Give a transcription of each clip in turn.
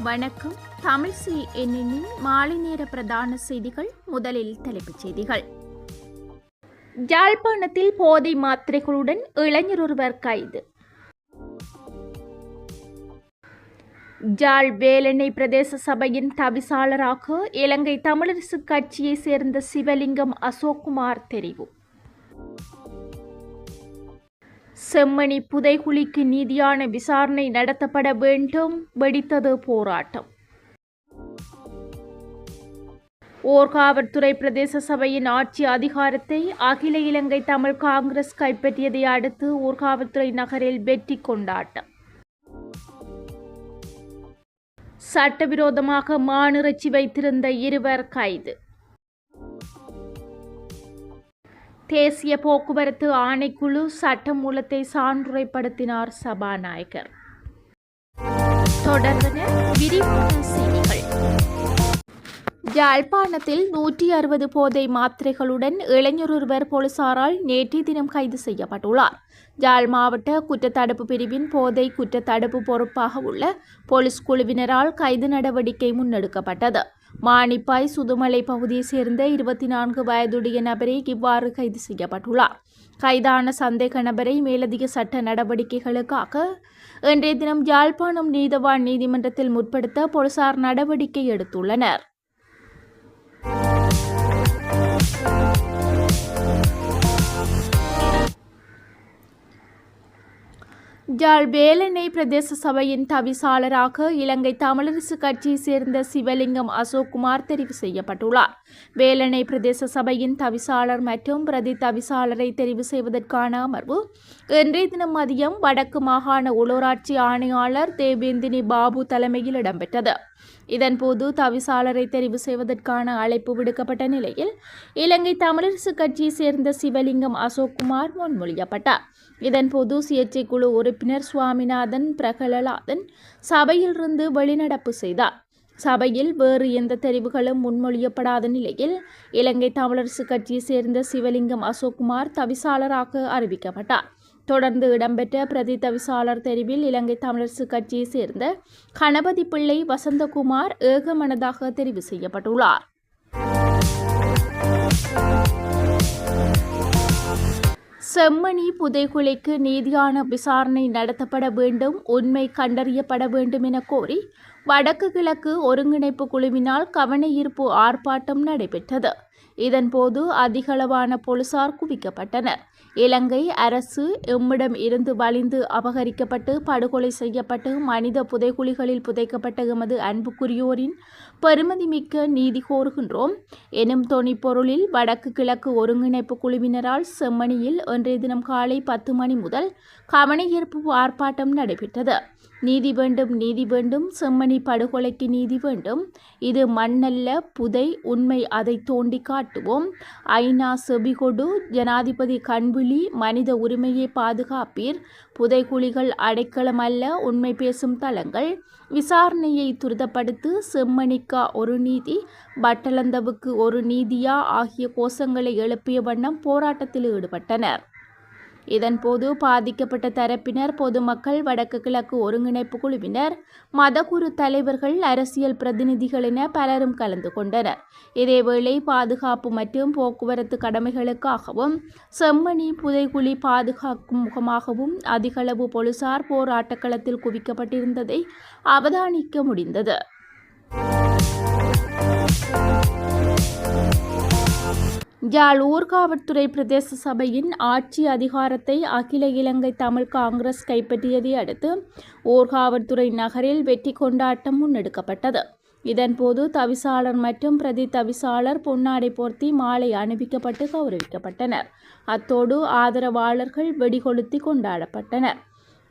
வணக்கம். தமிழ் சி எண்ணின் மாலை நேர பிரதான செய்திகள் முதலில் தலைப்புச் செய்திகள். யாழ்ப்பாணத்தில் போதை மாத்திரைகளுடன் இளைஞர் ஒருவர் கைது. ஜாழ் வேலணை பிரதேச சபையின் தவிசாளராக இலங்கை தமிழரசு கட்சியைச் சேர்ந்த சிவலிங்கம் அசோக்குமார் தெரிவு. செம்மணி புதைகுழிக்கு நீதியான விசாரணை நடத்தப்பட வேண்டும். வெடித்தது போராட்டம். ஓர்காவற்துறை பிரதேச சபையின் ஆட்சி அதிகாரத்தை அகில இலங்கை தமிழ் காங்கிரஸ் கைப்பற்றியதை அடுத்து ஊர்காவற்துறை நகரில் வெற்றி கொண்டாட்டம். சட்டவிரோதமாக மானிறைச்சி வைத்திருந்த இருவர் கைது. தேசிய போக்குவரத்து ஆணைக்குழு சட்டமூலத்தை சான்றுரைப்படுத்தினார் சபாநாயகர். தொடர்பன விரிவான செய்திகள். யாழ்ப்பாணத்தில் நூற்றி அறுபது போதை மாத்திரைகளுடன் இளைஞர் ஒருவர் போலீசாரால் நேற்றைய தினம் கைது செய்யப்பட்டுள்ளார். யாழ் மாவட்ட குற்றத்தடுப்பு பிரிவின் போதை குற்றத்தடுப்பு பொறுப்பாக உள்ள போலீஸ் குழுவினரால் கைது நடவடிக்கை முன்னெடுக்கப்பட்டது. மாணிப்பாய் சுதுமலை பகுதியைச் சேர்ந்த இருபத்தி நான்கு வயதுடைய நபரே இவ்வாறு கைது செய்யப்பட்டுள்ளார். கைதான சந்தேக நபரை மேலதிக சட்ட நடவடிக்கைகளுக்காக இன்றைய தினம் யாழ்ப்பாணம் நீதவான் நீதிமன்றத்தில் முற்படுத்த போலீசார் நடவடிக்கை எடுத்துள்ளனர். ஜாழ் வேலனை பிரதேச சபையின் தவிசாளராக இலங்கை தமிழரசு கட்சியைச் சேர்ந்த சிவலிங்கம் அசோக்குமார் தெரிவு செய்யப்பட்டுள்ளார். வேலனை பிரதேச சபையின் தவிசாளர் மற்றும் பிரதி தவிசாளரை தெரிவு செய்வதற்கான அமர்வு இன்றைய தினம் மதியம் வடக்கு மாகாண உள்ளூராட்சி ஆணையாளர் தேவேந்தினி பாபு தலைமையில் இடம்பெற்றது. இதன்போது தவிசாளரை தெரிவு செய்வதற்கான அழைப்பு விடுக்கப்பட்ட நிலையில் இலங்கை தமிழரசு கட்சியை சேர்ந்த சிவலிங்கம் அசோக்குமார் முன்மொழியப்பட்டார். இதன்போது சுயேட்சை குழு உறுப்பினர் சுவாமிநாதன் பிரகலநாதன் சபையிலிருந்து வெளிநடப்பு செய்தார். சபையில் வேறு எந்த தெரிவுகளும் முன்மொழியப்படாத நிலையில் இலங்கை தமிழரசு கட்சியை சேர்ந்த சிவலிங்கம் அசோக்குமார் தவிசாளராக அறிவிக்கப்பட்டார். தொடர்ந்து இடம்பெற்ற பிரதி தவிசாளர் தெரிவில் இலங்கை தமிழரசு கட்சியை சேர்ந்த கணபதி பிள்ளை வசந்தகுமார் ஏகமனதாக தெரிவு செய்யப்பட்டுள்ளார். செம்மணி புதைகுலைக்கு நீதியான விசாரணை நடத்தப்பட வேண்டும் உண்மை கண்டறியப்பட வேண்டும் என கோரி வடக்கு கிழக்கு ஒருங்கிணைப்பு குழுவினால் கவனஈர்ப்பு ஆர்ப்பாட்டம் நடைபெற்றது. இதன்போது அதிகளவான போலீசார் குவிக்கப்பட்டனர். இலங்கை அரசு எம்மிடம் இருந்து வலிந்து அபகரிக்கப்பட்டு படுகொலை செய்யப்பட்டு மனித புதைகுழிகளில் புதைக்கப்பட்ட எமது அன்புக்குரியோரின் பெருமதிமிக்க நீதி கோருகின்றோம். எனும் தொனி பொருளில் வடக்கு கிழக்கு ஒருங்கிணைப்பு குழுவினரால் செம்மணியில் இன்றைய தினம் காலை பத்து மணி முதல் கவனஈர்ப்பு ஆர்ப்பாட்டம் நடைபெற்றது. நீதி வேண்டும் நீதி வேண்டும். செம்மணி படுகொலைக்கு நீதி வேண்டும். இது மண்ணல்ல புதை உண்மை அதை தோண்டி காட்டுவோம். ஐநா செபிகொடு ஜனாதிபதி கண்விழி மனித உரிமையை பாதுகாப்பீர். புதைக்குழிகள் அடைக்கலம் அல்ல உண்மை பேசும் தளங்கள் விசாரணையை துரிதப்படுத்து செம்மணிக்கா ஒரு நீதி பட்டலந்தவுக்கு ஒரு நீதியா ஆகிய கோஷங்களை எழுப்பிய வண்ணம் போராட்டத்தில் ஈடுபட்டனர். இதன்போது பாதிக்கப்பட்ட தரப்பினர் பொதுமக்கள் வடக்கு கிழக்கு ஒருங்கிணைப்பு குழுவினர் மதகுரு தலைவர்கள் அரசியல் பிரதிநிதிகள் என பலரும் கலந்து கொண்டனர். இதேவேளை பாதுகாப்பு மற்றும் போக்குவரத்து கடமைகளுக்காகவும் செம்மணி புதைகுழி பாதுகாக்கும் முகமாகவும் அதிகளவு போலீசார் போராட்ட களத்தில் குவிக்கப்பட்டிருந்ததை அவதானிக்க முடிந்தது. யாழ் ஊர்காவற்துறை பிரதேச சபையின் ஆட்சி அதிகாரத்தை அகில இலங்கை தமிழ் காங்கிரஸ் கைப்பற்றியதை அடுத்து ஊர்காவற்துறை நகரில் வெற்றி கொண்டாட்டம் முன்னெடுக்கப்பட்டது. இதன்போது தவிசாளர் மற்றும் பிரதி தவிசாளர் பொன்னாடை போர்த்தி மாலை அணிவிக்கப்பட்டு கௌரவிக்கப்பட்டனர். அத்தோடு ஆதரவாளர்கள் வெடிகொளுத்தி கொண்டாடப்பட்டனர்.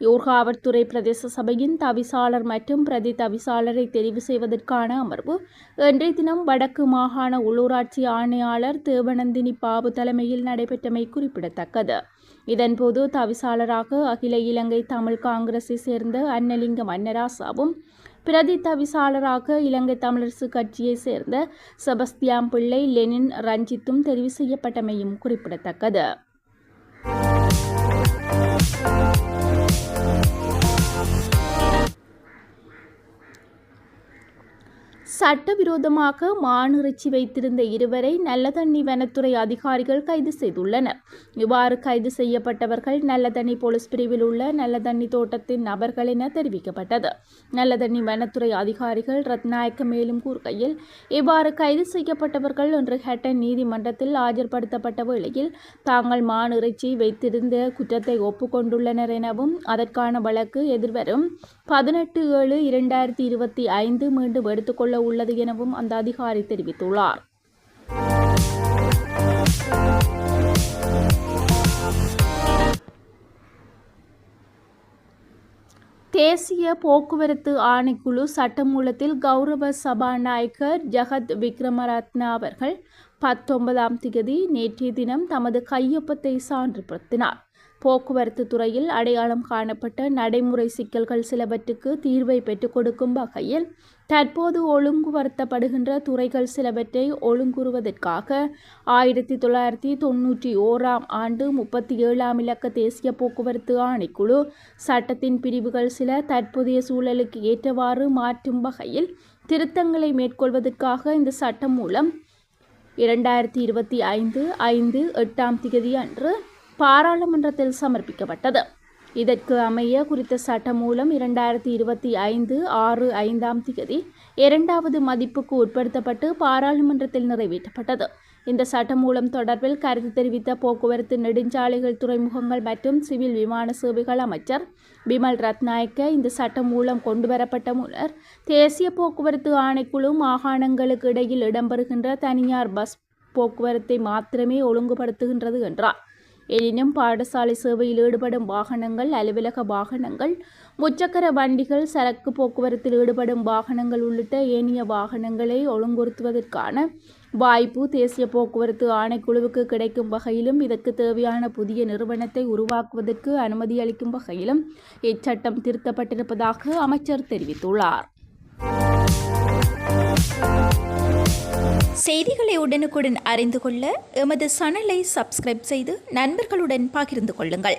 யோர்காவற்துறை பிரதேச சபையின் தவிசாளர் மற்றும் பிரதி தவிசாளரை தெரிவு செய்வதற்கான அமர்வு இன்றைய தினம் வடக்கு மாகாண உள்ளூராட்சி ஆணையாளர் தேவநந்தினி பாபு தலைமையில் நடைபெற்றமை குறிப்பிடத்தக்கது. இதன்போது தவிசாளராக அகில இலங்கை தமிழ் காங்கிரஸை சேர்ந்த அன்னலிங்கம் அன்னராசாவும் பிரதி தவிசாளராக இலங்கை தமிழரசு கட்சியைச் சேர்ந்த செபஸ்தியாம் பிள்ளை லெனின் ரஞ்சித்தும் தெரிவு செய்யப்பட்டமையும் குறிப்பிடத்தக்கது. சட்டவிரோதமாக மானிறைச்சி வைத்திருந்த இருவரை நல்லதண்ணி வனத்துறை அதிகாரிகள் கைது செய்துள்ளனர். இவ்வாறு கைது செய்யப்பட்டவர்கள் நல்லதண்ணி போலீஸ் பிரிவில் உள்ள நல்லதண்ணி தோட்டத்தின் நபர்கள் என தெரிவிக்கப்பட்டது. நல்லதண்ணி வனத்துறை அதிகாரிகள் ரத்நாயக்க மேலும் கூறுகையில் இவ்வாறு கைது செய்யப்பட்டவர்கள் இன்று ஹட்டன் நீதிமன்றத்தில் ஆஜர்படுத்தப்பட்ட வேளையில் தாங்கள் மானிறைச்சி வைத்திருந்த குற்றத்தை ஒப்புக்கொண்டுள்ளனர் எனவும் அதற்கான வழக்கு எதிர்வரும் பதினெட்டு ஏழு இரண்டாயிரத்தி இருபத்தி ஐந்து மீண்டும் எடுத்துக்கொள்ள உள்ளது எனவும் அந்த அதிகாரி தெரிவித்துள்ளார். தேசிய போக்குவரத்து ஆணைக்குழு சட்டமூலத்தில் கௌரவ சபாநாயகர் ஜகத் விக்ரமரத்னா அவர்கள் பத்தொன்பதாம் திகதி நேற்றைய தினம் தமது கையொப்பத்தை சான்றுபடுத்தினார் போக்குவரத்து துறையில் அடையாளம் காணப்பட்ட நடைமுறை சிக்கல்கள் சிலவற்றுக்கு தீர்வை பெற்றுக் கொடுக்கும் வகையில் தற்போது ஒழுங்குபடுத்தப்படுகின்ற துறைகள் சிலவற்றை ஒழுங்குறுவதற்காக ஆயிரத்தி தொள்ளாயிரத்தி தொன்னூற்றி ஓராம் ஆண்டு முப்பத்தி ஏழாம் இலக்க தேசிய போக்குவரத்து ஆணைக்குழு சட்டத்தின் பிரிவுகள் சில தற்போதைய சூழலுக்கு ஏற்றவாறு மாற்றும் வகையில் திருத்தங்களை மேற்கொள்வதற்காக இந்த சட்டம் மூலம் இரண்டாயிரத்தி இருபத்தி ஐந்து ஐந்து எட்டாம் திகதி அன்று பாராளுமன்றத்தில் சமர்ப்பிக்கப்பட்டது. இதற்கு அமைய குறித்த சட்டம் மூலம் இரண்டாயிரத்தி இருபத்தி ஐந்து ஆறு ஐந்தாம் தேதி இரண்டாவது மதிப்புக்கு உட்படுத்தப்பட்டு பாராளுமன்றத்தில் நிறைவேற்றப்பட்டது. இந்த சட்டம் மூலம் தொடர்பில் கருத்து தெரிவித்த போக்குவரத்து நெடுஞ்சாலைகள் துறைமுகங்கள் மற்றும் சிவில் விமான சேவைகள் அமைச்சர் பிமல் ரத்நாயக்க இந்த சட்டம் மூலம் கொண்டுவரப்பட்ட முன்னர் தேசிய போக்குவரத்து ஆணைக்குழு மாகாணங்களுக்கு இடையில் இடம்பெறுகின்ற தனியார் பஸ் போக்குவரத்தை மாத்திரமே ஒழுங்குபடுத்துகின்றது என்றார். எனினும் பாடசாலை சேவையில் ஈடுபடும் வாகனங்கள் அலுவலக வாகனங்கள் முச்சக்கர வண்டிகள் சரக்கு போக்குவரத்தில் ஈடுபடும் வாகனங்கள் உள்ளிட்ட ஏனைய வாகனங்களை ஒழுங்குறுத்துவதற்கான வாய்ப்பு தேசிய போக்குவரத்து ஆணைக்குழுவுக்கு கிடைக்கும் வகையிலும் இதற்கு தேவையான புதிய நிறுவனத்தை உருவாக்குவதற்கு அனுமதி அளிக்கும் வகையிலும் இச்சட்டம் திருத்தப்பட்டிருப்பதாக அமைச்சர் தெரிவித்துள்ளார். செய்திகளை உடனுக்குடன் அறிந்து கொள்ள எமது சேனலை சப்ஸ்கிரைப் செய்து நண்பர்களுடன் பகிர்ந்து கொள்ளுங்கள்.